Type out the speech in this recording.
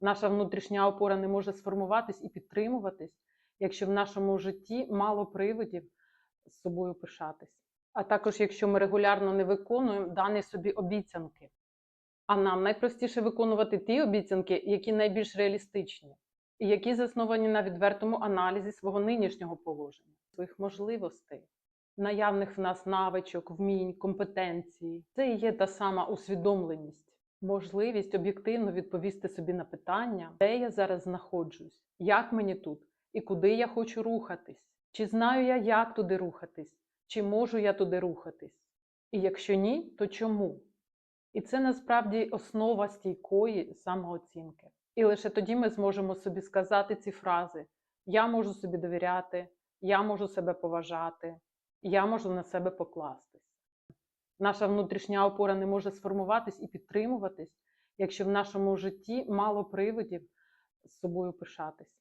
Наша внутрішня опора не може сформуватись і підтримуватись, якщо в нашому житті мало приводів з собою пишатись. А також якщо ми регулярно не виконуємо дані собі обіцянки. А нам найпростіше виконувати ті обіцянки, які найбільш реалістичні, і які засновані на відвертому аналізі свого нинішнього положення, своїх можливостей, наявних в нас навичок, вмінь, компетенції. Це і є та сама усвідомленість, можливість об'єктивно відповісти собі на питання, де я зараз знаходжусь, як мені тут і куди я хочу рухатись, чи знаю я, як туди рухатись, чи можу я туди рухатись. І якщо ні, то чому? І це насправді основа стійкої самооцінки. І лише тоді ми зможемо собі сказати ці фрази: Я можу собі довіряти, я можу себе поважати, я можу на себе покластись. Наша внутрішня опора не може сформуватись і підтримуватись, якщо в нашому житті мало приводів з собою пишатись.